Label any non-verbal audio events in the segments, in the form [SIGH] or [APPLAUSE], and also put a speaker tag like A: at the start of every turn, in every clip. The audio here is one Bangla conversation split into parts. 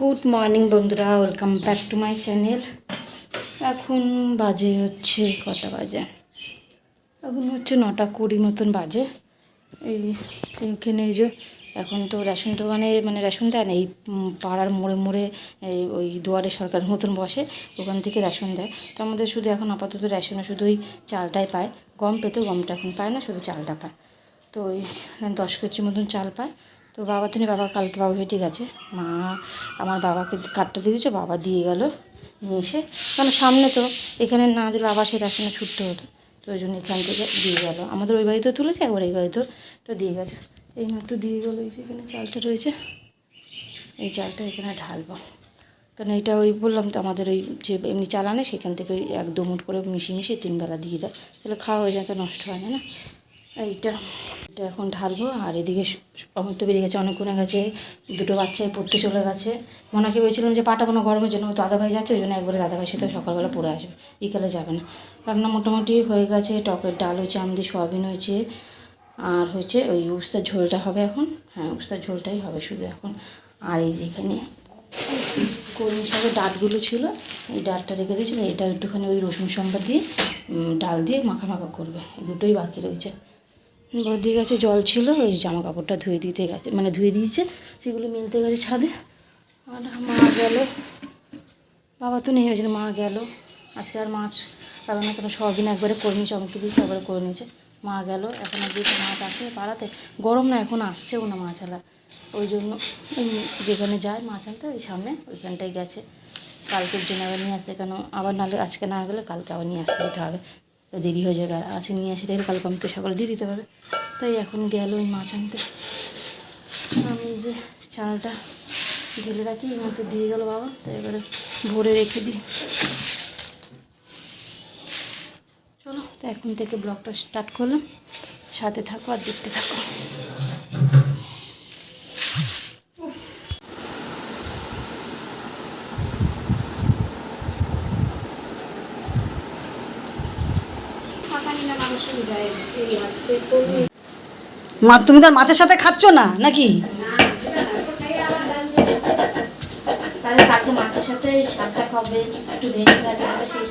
A: গুড মর্নিং বন্ধুরা welcome back to my channel এখন বাজে হচ্ছে কটা বাজে? এখন হচ্ছে নটা কুড়ি মতন বাজে। এই এখানে এই যে এখন তো রেশন দোকানে মানে রেশন দেয় না, এই পাড়ার মোড়ে মোড়ে এই ওই দুয়ারে সরকার মতন বসে, ওখান থেকে রেশন দেয়। তো আমাদের শুধু এখন আপাতত রেশনে শুধু ওই চালটাই পায়। গম পেতো গমটা এখন পায় না, শুধু চালটা পায়। তো ওই দশ কেজি মতন চাল পায়। তো বাবা তিনি বাবা, কালকে বাবা হেঁটে গেছে মা, আমার বাবাকে কার্ডটা দিয়ে দিয়েছে, বাবা দিয়ে গেল, নিয়ে এসে কারণ সামনে তো, এখানে না দিলে আবার সেই রেশনে ছুটতে হতো, তো ওই জন্য এখান থেকে দিয়ে গেল। আমাদের ওই বাড়িতেও তুলেছে, একবার এই বাড়িতেও তো দিয়ে গেছে। এই মাত্র দিয়ে গেলো, এই যে এখানে চালটা রয়েছে, এই চালটা এখানে ঢালবো। কারণ এটা ওই বললাম তো, আমাদের ওই যে এমনি চাল আনে সেখান থেকে ওই এক দু মুঠ করে মিশিয়ে মিশিয়ে তিনবেলা দিয়ে দেয়। তাহলে খাওয়া হয়ে যায়, তো নষ্ট হয় না না? এইটা এটা এখন ঢালবো, আর এদিকে অমর তো বেরিয়ে গেছে অনেকক্ষণে গেছে, দুটো বাচ্চাই পড়তে চলে গেছে। মনাকে বলছিলাম যে পাঠাবো না গরমের জন্য দাদাভাই যাচ্ছে, ওই জন্য একবারে দাদাভাই সাথে সকালবেলা পড়ে আসবে বিকালে যাবে না। রান্না মোটামুটি হয়ে গেছে, টকের ডাল হয়েছে আমদি সোয়াবিন হয়েছে, আর হচ্ছে ওই উস্তার ঝোলটা হবে এখন। হ্যাঁ উস্তার ঝোলটাই হবে শুধু এখন। আর এই যেখানে কলমি শাকের ডালগুলো ছিল, এই ডালটা রেখে দিয়েছিল, এটা একটুখানি ওই রসুন সম্বাদ দিয়ে ডাল দিয়ে মাখা মাখা করবে, এই দুটোই বাকি রয়েছে। বৌদি গেছে জল ছিল ওই জামা কাপড়টা ধুয়ে দিতে গেছে মানে ধুয়ে দিয়েছে, সেগুলো মিলতে গেছে ছাদে। আর মা গেল। বাবা তো নেই, ওই জন্য মা গেল। আজকে আর মাছ পাবে না কেন সবদিন একবারে কর্মী চমকে দিয়েছে, একবারে করে নিয়েছে। মা গেল, এখন আর দিকে মাছ আসে পাড়াতে, গরম না, এখন আসছেও না মাছ আলা। ওই জন্য যেখানে যায় মাছ আনতে ওই সামনে, ওইখানটায় গেছে। কালকের জন্য আবার নিয়ে আসতে কেন, আবার নাহলে আজকে না গেলে কালকে আবার নিয়ে আসতে দিতে হবে। তো দেরি হয়ে যাবে আছে নিয়ে আসে তাহলে কালকে আমাকে সকালে দিয়ে দিতে পারবে। তাই এখন গেল ওই মাছ আনতে। আমি যে চালটা ঢেলে রাখি মধ্যে দিয়ে গেল বাবা, তাই এবারে ভরে রেখে দিই। চলো, তো এখন থেকে ব্লগটা স্টার্ট করলাম। সাথে থাকো আর দেখতে থাকো।
B: মা তুমি তার মাছের সাথে খাচ্ছ না নাকি?
A: তাহলে কালকে মাছের সাথে শাকটা খাবে একটু ভেজে গাছ আমরা সেই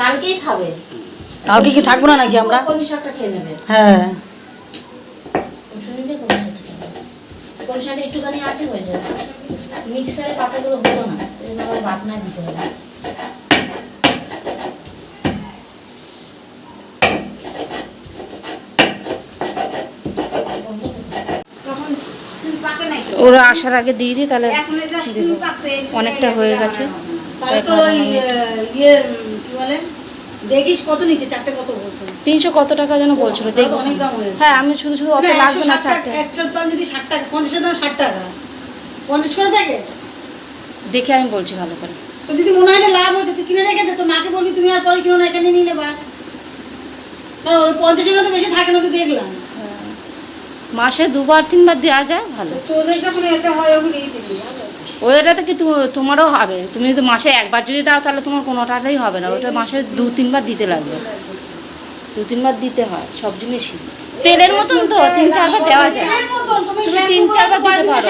A: কালকেই খাবে।
B: কালকে কি থাকব না নাকি আমরা?
A: কলমি শাকটা খেয়ে নেবে।
B: হ্যাঁ।
A: কলমি শাকটা একটুখানি আছে হয়ে যাবে। মিক্সারে পাতাগুলো হতো না জন্য দিতে হবে। ওরা আসার আগে দিয়ে দিই তাহলে অনেকটা হয়ে গেছে।
B: তো ইয়ে
A: তিনশো কত টাকা যেন বলছিল হ্যাঁ আমি শুধু শুধু অত লাগবে না
B: 160 একশোর দাম যদি ষাট টাকা দাম ষাট টাকা। পঞ্চাশ করে প্যাকেট?
A: দেখে আমি বলছি ভালো করে।
B: তো যদি মনে হয় যে লাভ হচ্ছে তুই কিনে রেখে দে তো মাকে বলবি তুমি আর পরে কিনো না এখানে নিয়ে নেবা কারণ ওই পঞ্চাশের মতো বেশি থাকে না তো দেখলাম।
A: মাসে দুবার তিনবার দেওয়া যায় ভালো। ওইটাতে কি তোমারও হবে? তুমি যদি মাসে একবার যদি দাও তাহলে তোমার কোনো টাকাই হবে না। ওটা মাসে দু তিনবার দিতে লাগবে। দু তিনবার দিতে হয় সব জিনিসই। তেলের মতন তো তিন চারবার দেওয়া যায়।
B: তুমি
A: তিন চারবার দিতে পারো।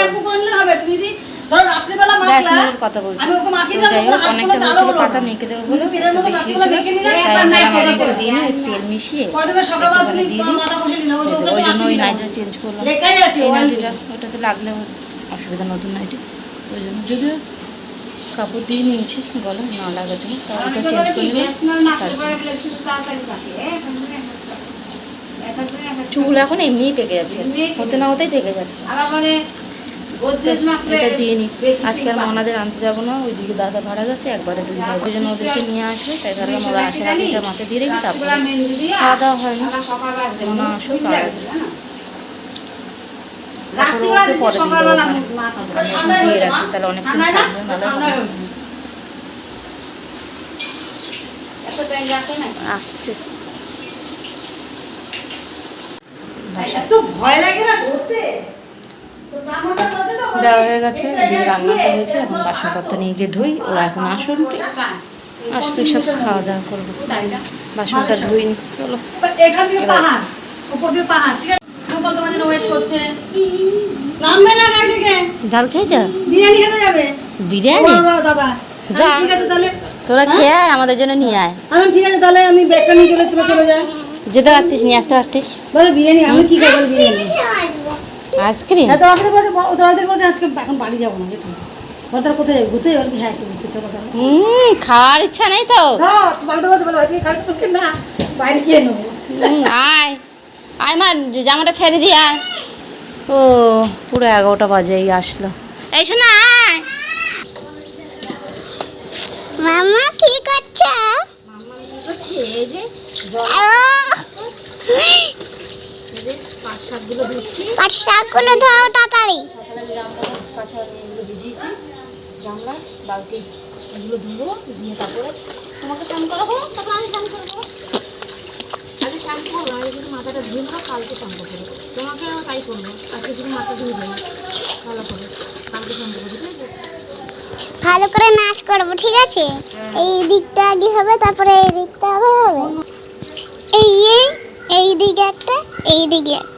B: যদি ধরো রাত্রিবেলা মাখলা,
A: কথা বলছি
B: আমি ওকে মাখিয়ে
A: যাই হোক অনেকটা পাতা মেখে দেবো বলে
B: তেলের মতো
A: বেশি হয়েছিল। দিয়ে নিই তেল মিশিয়ে।
B: সকালবেলা তুমি মাথা ওই
A: জন্য ওই নাইটটা চেঞ্জ করলাম।
B: লেখাই আছে,
A: এই
B: oil
A: নাইটিটা ওটাতে লাগলে অসুবিধা নতুন নাইটি ওই জন্য যদিও কাপড় দিয়ে নিয়েছি বলো না লাগে তুমি ওটা চেঞ্জ করে চুল এখন এমনিই পেকে যাচ্ছে। হতে না হতেই পেকে যাচ্ছে। এটা দিয়ে নি। আজকে আর মনাদের আনতে যাব না ওইদিকে দাদা ভাড়া গেছে একবারে দুই ভাই ওই জন্য ওদেরকে নিয়ে আসবে তাই ভাবলাম ওরা আসার আগে এটা মাথায় দিয়ে রেখে তারপরে খাওয়া দাওয়া হয়। না মনে আসুক আর তারপরে ওকে পরে দিয়ে রাখি তাহলে অনেকক্ষণ থাকবে নাহলে হবে আসছে।
B: এত ভয় লাগে না ধরতে?
A: দেওয়া হয়ে গেছে এদিকে রান্নাটা হয়েছে এখন বাসনপত্র নিয়ে গিয়ে ধুই। ওরা এখন আসুন আসতে সব খাওয়া দাওয়া করব। বাসনটা চলো।
B: দিয়ে নামবে না থেকে
A: ডাল
B: খেতে যাবে?
A: বিরিয়ানি? যা। তোরা খেয়ে আর আমাদের জন্য নিয়ে আয়।
B: ঠিক আছে তাহলে আমি ব্যাগটা নিয়ে চলে চলে চলে যাই।
A: যেতে পারতিস নিয়ে আসতে পারতিস।
B: বলো বিরিয়ানি আমি কি খাব বিরিয়ানি?
A: আইসক্রিম?
B: হ্যাঁ তোরা থেকে বলছে তোরা থেকে বলছে আজকে এখন বাড়ি যাব না দেখুন। বলে তারা কোথায় যাবে? ঘুরতে যাবে? হ্যাঁ একটু ঘুরতে চলো তাহলে।
A: হুম খাওয়ার ইচ্ছা নেই তো।
B: বাড়িতে বলছে বলো না বাইরে গিয়ে নেব।
A: আয়। আয় মা যে জামাটা ছেড়ে দিয়ে আয়। ও পুরো এগারোটা বাজে আসলো। এই শোনা আয়।
C: মামা কি করছে?
A: এই যে পাঁচ শাকগুলো ধুচ্ছি
C: পাট শাকগুলো ধোও তাড়াতাড়ি।
A: সকালে আমি জামা কাঁচা এগুলো ভিজিয়েছি গামলা বালতি এগুলো ধুবো দিয়ে তারপরে তোমাকে স্নান করাবো তারপরে আমি স্নান করব আজকে স্নান করব আজকে শুধু মাথাটা ধুয়ে নেব কালকে স্নান করব তোমাকেও তাই করব আজকে শুধু মাথা ধুয়ে দেবো ভালো করে কালকে স্নান করব ঠিক আছে?
C: ভালো করে নাচ করব ঠিক আছে এই দিকটা আগে হবে তারপরে এই দিকটা আগে হবে। এই এই এই দিকে একটা এই দিকে একটা।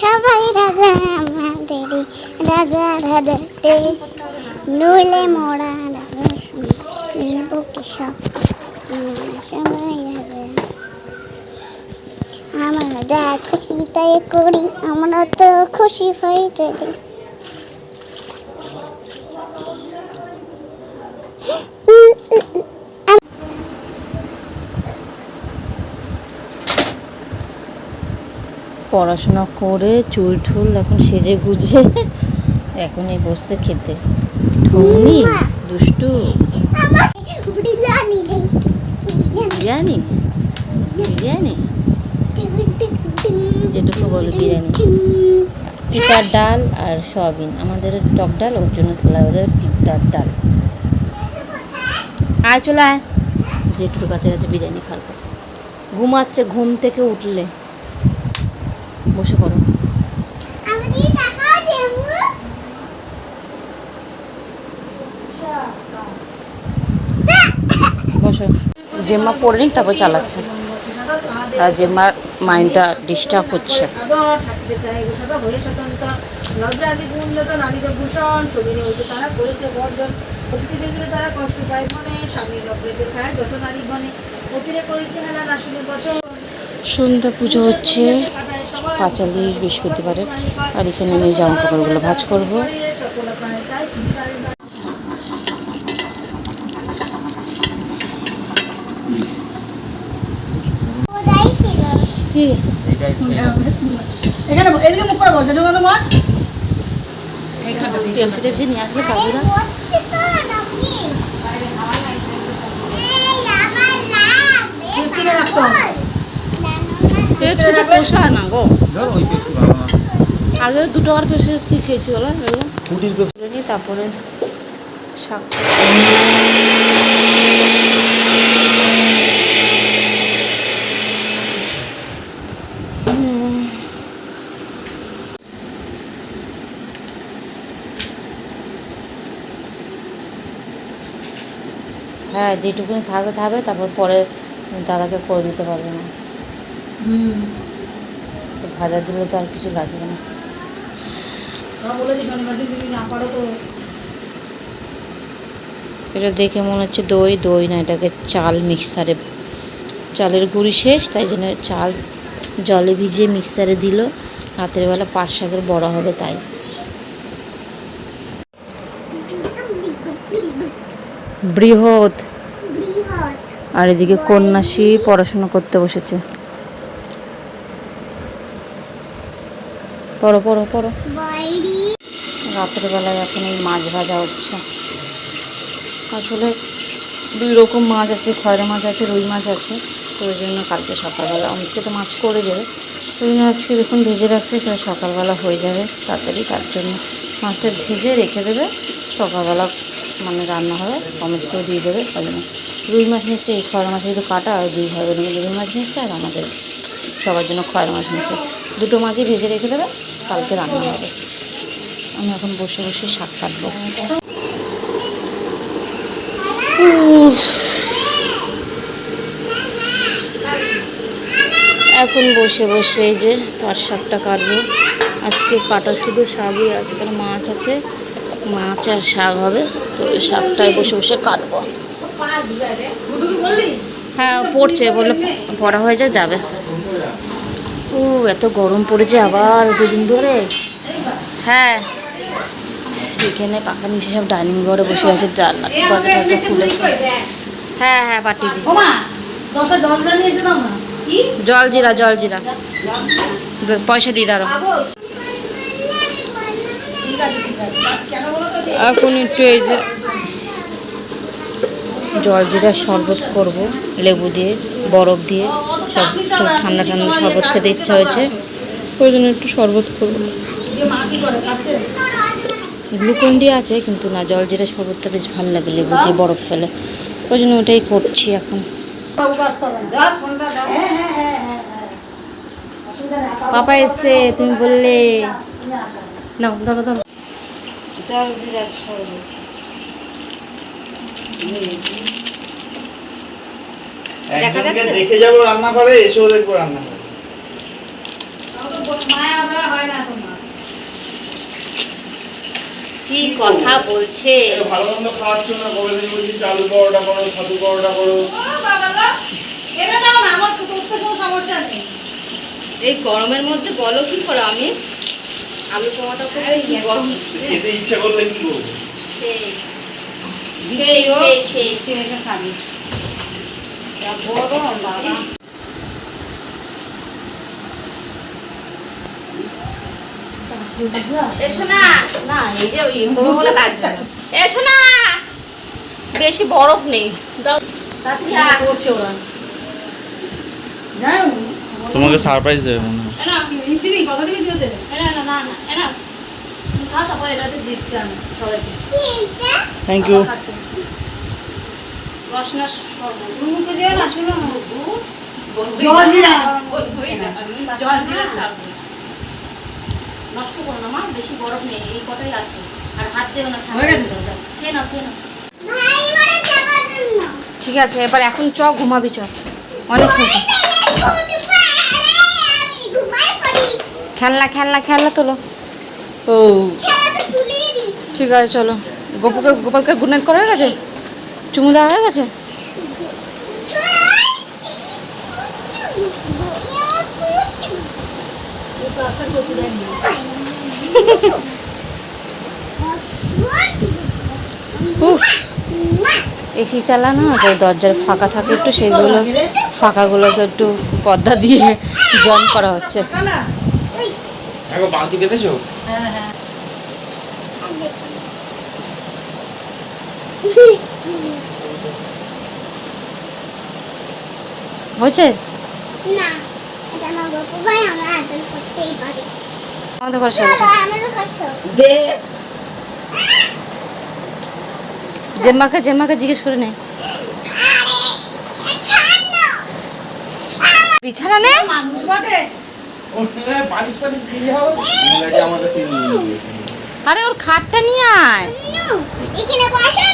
C: সবাই রাজা আমাদেরই রাজা রাজাতে নইলে মোরা রাজা শুনে নিব কি সব আমরা সবাই রাজা। আমরা যা খুশি তাই করি, আমরা তো খুশি হয়ে চলি।
A: পড়াশোনা করে চুল টুল এখন সেজে গুজে এখন এই বসছে খেতে। ঠুমনি দুষ্টু।
C: বিরিয়ানি
A: বিরিয়ানি? বিরিয়ানি? যেটুকু বলো বিরিয়ানি। পিতার ডাল আর সয়াবিন। আমাদের টক ডাল ওর জন্য তোলা ওদের পিতার ডাল। আয় চলে আয়। যেটুকু কাছে কাছে বিরিয়ানি খাব। ঘুমাচ্ছে ঘুম থেকে উঠলে। বসে পড়ো। বসো। জেম্মা পড়ে নিক তারপর চালাচ্ছে। আর জেম্মার মাইন্ডটা ডিস্টার্ব হচ্ছে।
B: তারা করেছে বর্জন অতিথি দেখলে তারা কষ্ট পায় মনে স্বামী লগ্নে দেখায়। যত নারী বনে অতিরে করেছে হেলা রাসুলে বচন
A: সন্ধ্যা পুজো হচ্ছে পাঁচালি বৃহস্পতিবারের। আর এখানে আমি জামা কাপড়গুলো ভাজ করব। কি
B: এখানে এদিকে মুখ করে বসে এটার
A: পেপসি টেপসি নিয়ে আসলে না।
B: রাখতে
A: পোষা না গো। আগে দু টাকার পেপসি কি খেয়েছি বলো? তারপরে শাক। হ্যাঁ যেটুকুনি থাকে থাকবে তারপর পরে দাদাকে করে দিতে পারবে না। তো ভাজা দিলে তো আর কিছু লাগবে না। এটা দেখে মনে হচ্ছে দই দই না এটাকে চাল মিক্সারে। চালের গুঁড়ি শেষ তাই জন্য চাল জলে ভিজিয়ে মিক্সারে দিল। রাতের বেলা পাট শাকের বড়া হবে তাই। বৃহৎ।
C: বৃহৎ।
A: আর এদিকে কন্যাশ্রী পড়াশোনা করতে বসেছে। পড়ো পড়ো পড়ো। রাতের বেলায় এখন এই মাছ ভাজা হচ্ছে। আসলে দুই রকম মাছ আছে খয়রা মাছ আছে রুই মাছ আছে। তো ওই জন্য কালকে সকালবেলা অনেকে তো মাছ করে দেবে। ওই জন্য আজকে দেখুন ভেজে রাখছে সেটা সকালবেলা হয়ে যাবে। তাড়াতাড়ি তার জন্য মাছটা ভেজে রেখে দেবে। সকালবেলা মানে রান্না হবে টমেটো দিয়ে দেবে তাই জন্য। রুই মাছ নিচ্ছে এই খয়রা মাছের তো কাটা আর দুই ভাই বোনের রুই মাছ নিচ্ছে আর আমাদের সবার জন্য খয়রা মাছ নিচ্ছে। দুটো মাছই ভেজে রেখে দেবে। কালকে রান্না হবে। আমি এখন বসে বসে শাক কাটবো। এখন বসে বসে যে পাঁচ শাকটা কাটবো। আজকে কাটা শুধু শাকই আছে, কারণ মাছ আছে। মাছ আর শাক হবে, তো ওই শাকটাই বসে বসে কাটবো। হ্যাঁ পড়ছে, বলল পড়া হয়ে যায় যাবে। ও এত গরম পড়েছে আবার দুদিন ধরে? হ্যাঁ। এখানে পাখা নিচে সব ডাইনিং ঘরে বসে আছে জানলা দরজা টরজা খুলে হ্যাঁ হ্যাঁ পাঠিয়ে দিই।
B: জল
A: জিরা জল জিরা। পয়সা দিয়ে দাঁড়ো এখন একটু এই যে জল জিরা শরবত করব, লেবু দিয়ে, বরফ দিয়ে, সব সব ঠান্ডা ঠান্ডা শরবত খেতে ইচ্ছা হয়েছে। ওই জন্য একটু শরবত করব। গ্লুকন ডি আছে, কিন্তু না, জল জিরা শরবতটা বেশ ভালো লাগে, লেবু দিয়ে বরফ ফেলে। ওই জন্য ওটাই করছি এখন। পাপা এসে তুমি বললে। না ধরো ধরো। শরবত।
D: একজনকে দেখে যাব রান্নাঘরে এসেও দেখব রান্নাঘরে।
B: মায়া দেওয়া না তোমার
A: কি কথা বলছে?
D: ভালো মন্দ খাওয়াচ্ছ না কবে দিন বলছি চালু পরোটা করো ছাতু পরোটা করো।
B: ও বাবা গো এটা দাও না আমার তো করতে কোনো সমস্যা নেই।
A: এই গরমের মধ্যে বলো কি করে আমি? আলু টমাটো করে গরম
D: খেতে ইচ্ছা করলে কি করব?
A: সেই সেই সেই সেই
B: তুই এটা খাবি গরম বাবা।
A: বেশি বরফ নেই।
D: তোমাকে সারপ্রাইজ দেবে মনে হয়।
A: তারপর এটাতে দিচ্ছি আমি সবাইকে
D: থ্যাংক ইউ
A: রসনা
B: মুখে না শুনো
A: নষ্ট করো না মা বেশি বরফ নেই এই কটাই আছে। আর হাত দিও। না খেয়ে খেয়ে ঠিক আছে এবার এখন চ ঘুমাবি চ। অনেক খেলনা খেলনা খেলনা তোলো। ও। ঠিক আছে চলো। গোপুকে গোপালকে গুড নাইট করা হয়ে গেছে? চুমু দেওয়া হয়ে গেছে? এসি চালানো তো দরজার ফাঁকা থাকে একটু সেগুলো ফাঁকাগুলোকে একটু পর্দা দিয়ে জয়েন করা হচ্ছে।
D: বালতি পেতেছো
B: হ্যাঁ হ্যাঁ
A: হয়েছে?
C: না এটা না গপু ভাই আমরা আদল করতেই পারি।
A: আমাদের ঘরে সব
C: চলো আমাদের কাছে
B: দে।
A: জেম্মাকে জেম্মাকে জিজ্ঞেস করে নে।
C: আরে
A: বিছানা
B: মানুষ বটে
D: কাছে
A: আরে ওর খাটটা নিয়ে আয়।
C: এখানে বসে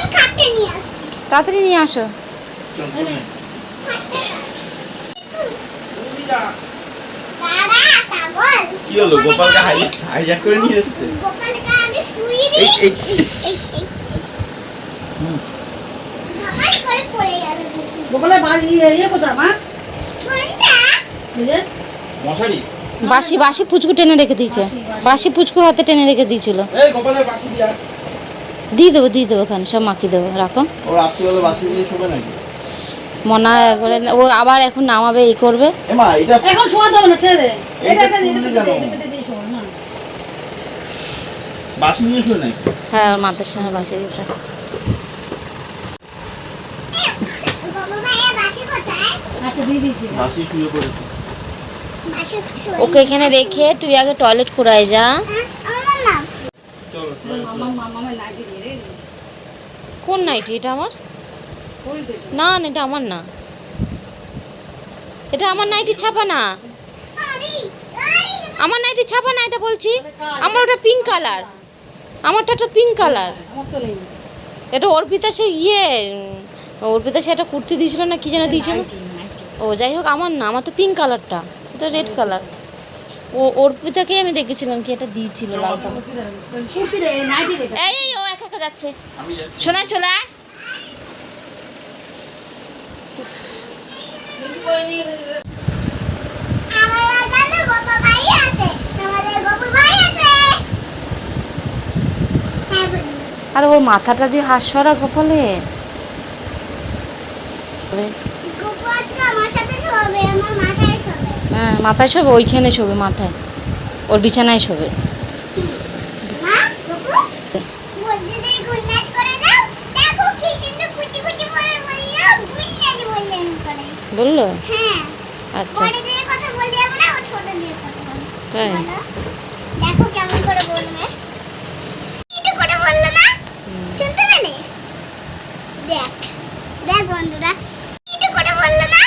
A: তাড়াতাড়ি নিয়ে আসো।
D: কি হলো? গোপালকে হাই হাইজ্যাক করে নিয়ে এসছে?
B: বাড়ি ইয়ে কোথায় মা?
D: মশারি?
A: বাসি বাসি পুচকু টেনে রেখে দিয়েছে। বাসি পুচকু হাতে টেনে রেখে দিয়েছিল।
D: এই গোপালের বাসি দিয়া।
A: দিয়ে দেবো দিয়ে দেবো ওখানে সব মাখিয়ে দেবো রাখো। মনে করে ও আবার এখন নামাবে এই করবে।
B: এখন শোয়া দাও না ছেড়ে দে। এটা এটা এটা
E: তুললি
B: পেতে দে
E: কেন?
B: এটা পেতে দিয়ে শোয়া না।
E: বাসি দিয়ে শোয় নাকি?
A: হ্যাঁ ওর মাথার বাসি
B: আচ্ছা দিয়ে দিচ্ছি।
E: বাসি শুয়ে পড়েছে।
C: বাসি শুয়ে
A: ওকে এখানে রেখে তুই আগে টয়লেট করায় যা।
C: হ্যাঁ,
D: চলো
B: মামা মামা লাইটে দিয়ে রে
A: কোন নাইটি এটা আমার?
B: তো।
A: না না, এটা আমার না। এটা আমার নাইটি ছাপা না। আমার নাইটি ছাপা না, এটা বলছি। আমার ওটা পিঙ্ক কালার আমারটা একটা পিঙ্ক কালার
B: তো
A: এটা অর্পিতা সে ইয়ে অর্পিতা সে একটা কুর্তি দিয়েছিল না, কি যেন দিয়েছিল। ও, যাই হোক, আমার না, আমার তো পিঙ্ক কালারটা তো রেড কালার ও অর্পিতাকে আমি দেখেছিলাম কি এটা দিয়েছিল লাল কালার। এই ও একা একা যাচ্ছে। শোনা চলে আয়। আর ওর মাথাটা দিয়ে হাত সরা কপালে
C: গপু আজকে আমার সাথে শোবে আমার মাথায় শোবে
A: হ্যাঁ মাথায় শোবে? ওইখানে শোবে মাথায়। ওর বিছানায় শোবে।
C: বলল। আচ্ছা। তাই? দেখো কেমন করে করে দাও দেখো কি সুন্দর কুচি কুচি বলে বলল গুড নাইট বললেন করে
A: বলল
C: হ্যাঁ
A: আচ্ছা
C: বড় দিয়ে কথা বলি আমরা ও ছোট দিয়ে কথা বলি
A: তাই
C: বলো। দেখো কেমন করে বলবে একটু করে বলল না শুনতে পেলে দেখ দেখ বন্ধুরা একটু করে বলল না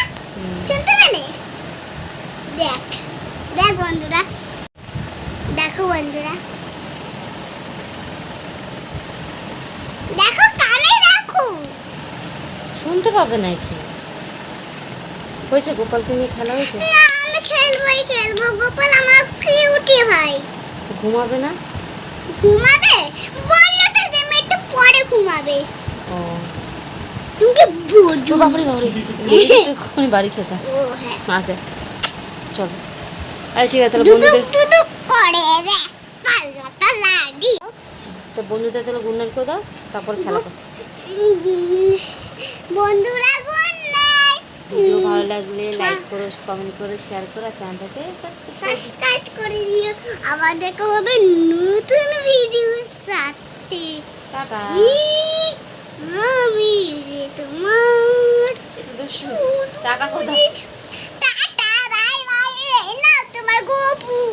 C: শুনতে পেলে দেখ দেখ বন্ধুরা। দেখো বন্ধুরা। দেখো কানে দেখো।
A: শুনতে পাবে নাকি? হয়েছে গোপালকে নিয়ে খেলা হয়েছে?
C: না আমি খেলবোই খেলব। গোপাল আমার কিউটি ভাই।
A: ঘুমাবে না?
C: ঘুমাবে? বলল তো যে আমি একটু পরে ঘুমাবে।
A: ও। [LAUGHS]
C: তুমি বোঝো
A: এক্ষুনি বাড়ি খেতাম
C: ও হ্যাঁ।
A: আচ্ছা চলো। আরে ঠিক আছে তাহলে বন্ধুদের তো বন্ধুদের তাহলে গুড নাইট করে দাও তারপর খেলা
C: বন্ধুরা গুড নাইট।
A: ভিডিও ভালো লাগলে লাইক করো কমেন্ট করো শেয়ার করো চ্যানেলটাকে সাবস্ক্রাইব
C: করে দিও। আবার দেখা হবে নতুন ভিডিওর সাথে।
A: টাটা।
C: আমি রে তোমার
A: টাকা কোথায়?
C: Gua.